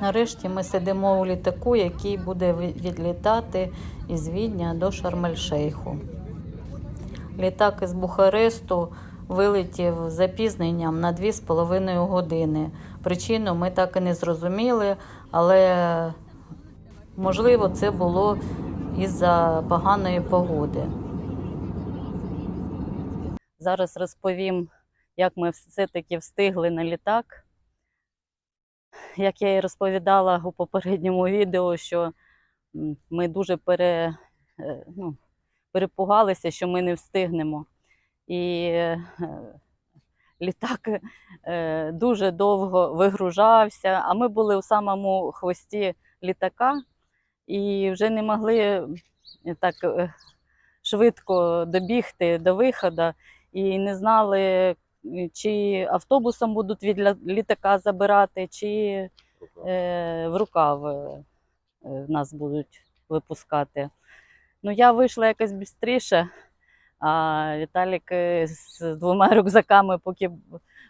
Нарешті ми сидимо у літаку, який буде відлітати із Відня до Шарм-ель-Шейху. Літак із Бухаресту вилетів з запізненням на 2,5 години. Причину ми так і не зрозуміли, але можливо це було із-за поганої погоди. Зараз розповім, як ми все-таки встигли на літак. Як я і розповідала у попередньому відео, що ми дуже пере, е, ну, перепугалися, що ми не встигнемо. І е, літак е, дуже довго вигружався, а ми були у самому хвості літака і вже не могли так швидко добігти до виходу і не знали, чи автобусом будуть від літака забирати, чи е, в рукав е, е, нас будуть випускати. Ну, я вийшла якось швидше, а Віталік е, з двома рюкзаками, поки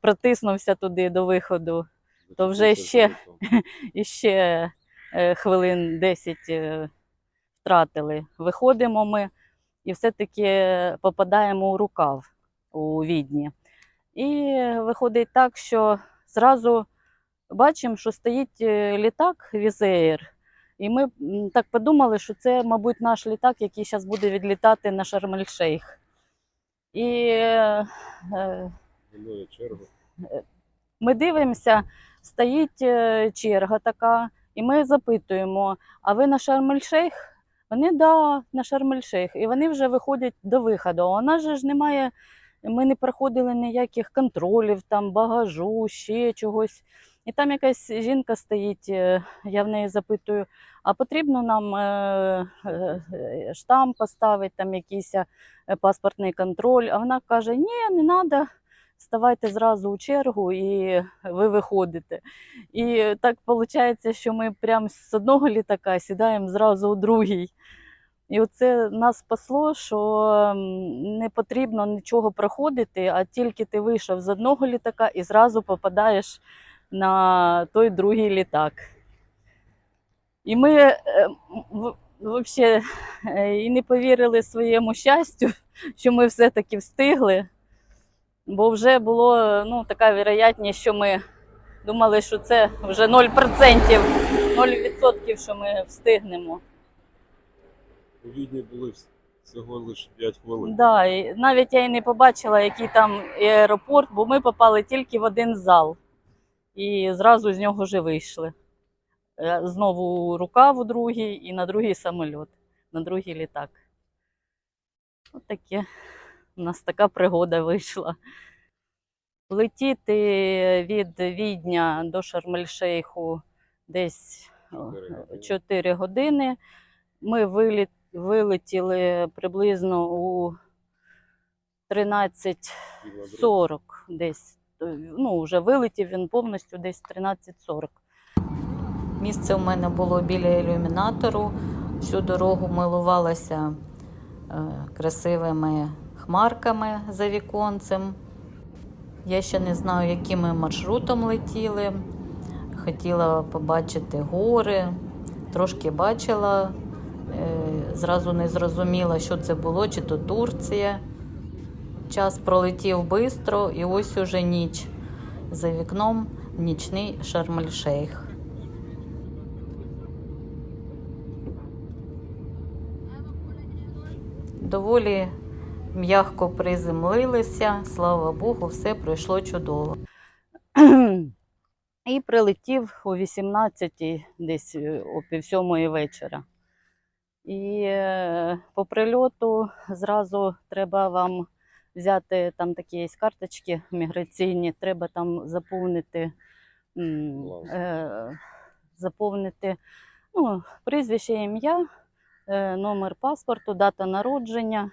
протиснувся туди до виходу, то вже ще- ще е, хвилин 10 е, втратили. Виходимо ми і все-таки попадаємо у рукав у відні. І виходить так, що зразу бачимо, що стоїть е, літак Візеєр. І ми так подумали, що це, мабуть, наш літак, який зараз буде відлітати на Шарм-ель-Шейх. І е, е, чергу. ми дивимося, стоїть е, черга така, і ми запитуємо: а ви на Шарм-ель-Шейх? Вони да, на Шарм-ель-Шейх. І вони вже виходять до виходу. У нас же ж немає, ми не проходили ніяких контролів, там багажу, ще чогось. І там якась жінка стоїть, е, я в неї запитую, а потрібно нам е, е, штамп поставити, там якийсь паспортний контроль. А вона каже: ні, не треба ставайте зразу у чергу і ви виходите. І так виходить, що ми прямо з одного літака сідаємо зразу у другий. І оце нас спасло, що не потрібно нічого проходити, а тільки ти вийшов з одного літака і зразу попадаєш на той другий літак. І ми е, взагалі і не повірили своєму щастю, що ми все-таки встигли. Бо вже було ну, така вірогідність, що ми думали, що це вже 0%, 0%, що ми встигнемо. У Відні були всього лише 5 хвилин. Да, і навіть я і не побачила, який там аеропорт, бо ми попали тільки в один зал і зразу з нього вже вийшли. Е, Знову рукав у другий і на другий самоліт, на другий літак. От таке у нас така пригода вийшла. Летіти від Відня до Шарм-ель-Шейху десь Чотири години. 4 години. Ми виліт, вилетіли приблизно у 13.40 Пів на другу. десь. Ну, вже вилетів він повністю десь 13.40. Місце у мене було біля ілюмінатору. Всю дорогу милувалася е, красивими хмарками за віконцем. Я ще не знаю, яким ми маршрутом летіли. Хотіла побачити гори, трошки бачила, зразу не зрозуміла, що це було, чи то Турція. Час пролетів швидко, і ось уже ніч. За вікном нічний Шарм-ель-Шейх. Доволі м'яко приземлилися, слава Богу, все пройшло чудово. І прилетів о 18 десь е, о пів вечора. І е, по прильоту зразу треба вам взяти там такі є карточки міграційні, треба там заповнити, е, заповнити ну, прізвище, ім'я, е, номер паспорту, дата народження.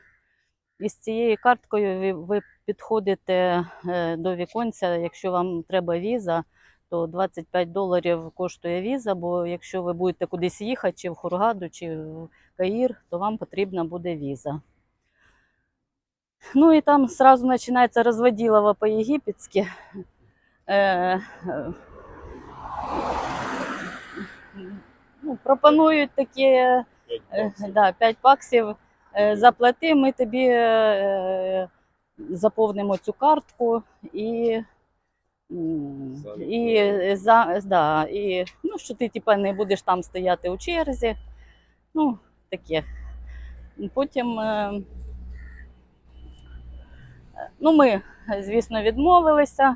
І з цією карткою ви, ви підходите е, до віконця, якщо вам треба віза, то 25 доларів коштує віза, бо якщо ви будете кудись їхати, чи в Хургаду, чи в Каїр, то вам потрібна буде віза. Ну і там сразу починається розводілово по-єгипетськи. Е, е, пропонують такі е, П'ять Е. Да, 5 баксів е, заплати, ми тобі е, заповнимо цю картку і, і, за, да, і ну, що ти типа, не будеш там стояти у черзі. Ну, таке. Потім е, ну, ми, звісно, відмовилися,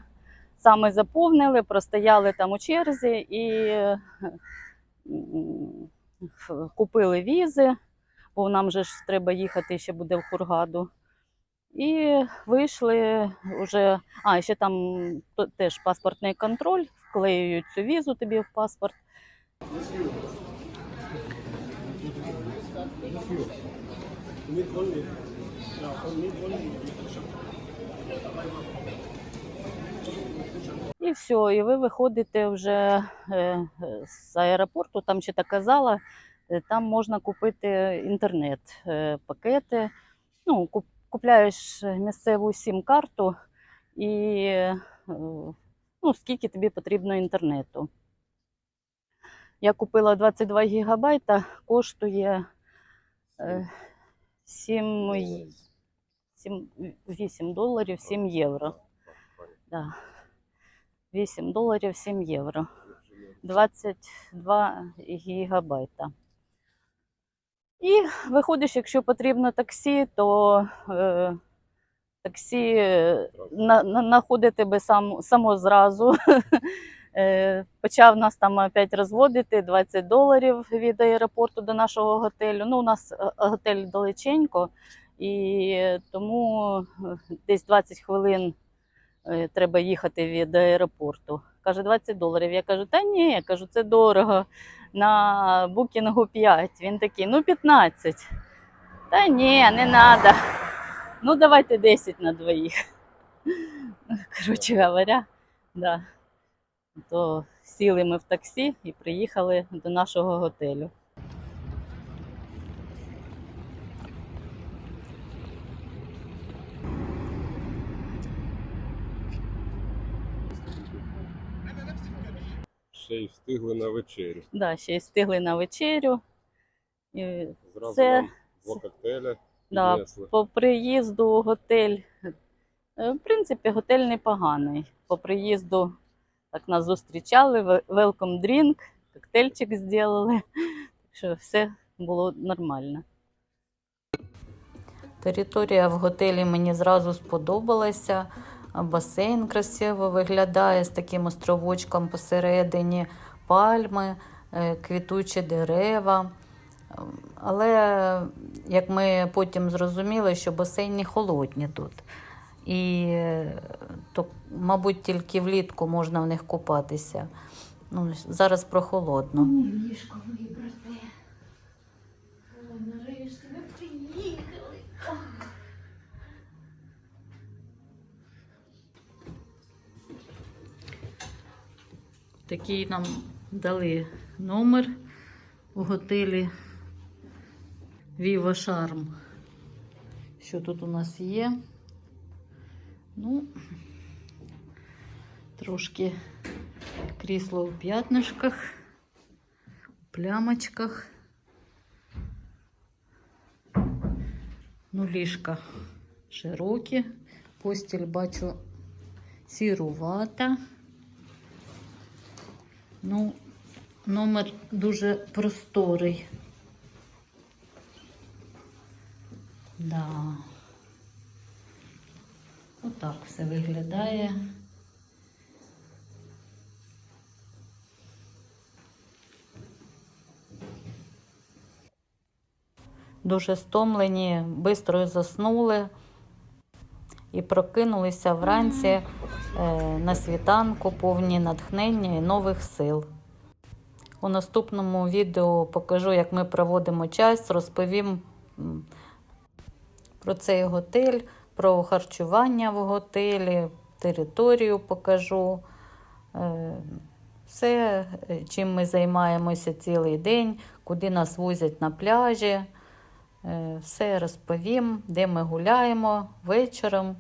саме заповнили, простояли там у черзі і купили візи, бо нам же ж треба їхати, ще буде в Хургаду. І вийшли вже. А, ще там теж паспортний контроль, вклеюють цю візу тобі в паспорт. І все, і ви виходите вже е, е, з аеропорту, там ще так казала, е, там можна купити інтернет, е, пакети. Ну, купляєш місцеву сім-карту і е, ну, скільки тобі потрібно інтернету. Я купила 22 гігабайта, коштує е, 7, 7, 8 доларів 7 євро. Да. 8 доларів 7 євро. 22 гігабайта. І виходиш, якщо потрібно таксі, то е, таксі е, на, на, знаходить тебе сам, само зразу. Е, почав нас там опять розводити 20 доларів від аеропорту до нашого готелю. Ну, у нас е, готель далеченько, і тому е, десь 20 хвилин треба їхати від аеропорту. Каже, 20 доларів. Я кажу, та ні, я кажу, це дорого. На букінгу 5. Він такий, ну 15. Та ні, не треба. Ну, давайте 10 на двоїх. Коротше говоря, да. То сіли ми в таксі і приїхали до нашого готелю. Ще й встигли на вечерю. Да, ще й встигли на вечерю. І Зразу Це- нам два коктейля Да, піднесли. по приїзду в готель. е, В принципі, готель непоганий. По приїзду так нас зустрічали, welcome drink, коктейльчик зробили. Так що все було нормально. Територія в готелі мені зразу сподобалася. Басейн красиво виглядає з таким островочком посередині, пальми, е, квітучі дерева. Ем, Але як ми потім зрозуміли, що басейни холодні тут. І е, то, мабуть, тільки влітку можна в них купатися. Ну, зараз прохолодно. Ліжко. Ой, нарешті ми приїхали. Такий нам дали номер у готелі Viva Charm. Що тут у нас є? Ну, трошки крісло у п'ятнишках, у плямочках. Ну, ліжка широкі, постіль бачу сірувата. Ну, номер дуже просторий. Да. Отак все виглядає. Дуже стомлені, швидко заснули і прокинулися вранці е, на світанку, повні натхнення і нових сил. У наступному відео покажу, як ми проводимо час, розповім про цей готель, про харчування в готелі, територію покажу. Е, Все, чим ми займаємося цілий день, куди нас возять на пляжі. Е, Все розповім, де ми гуляємо вечором.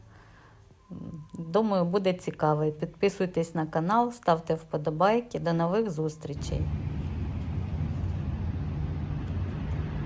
Думаю, буде цікаво. Підписуйтесь на канал, ставте вподобайки. До нових зустрічей!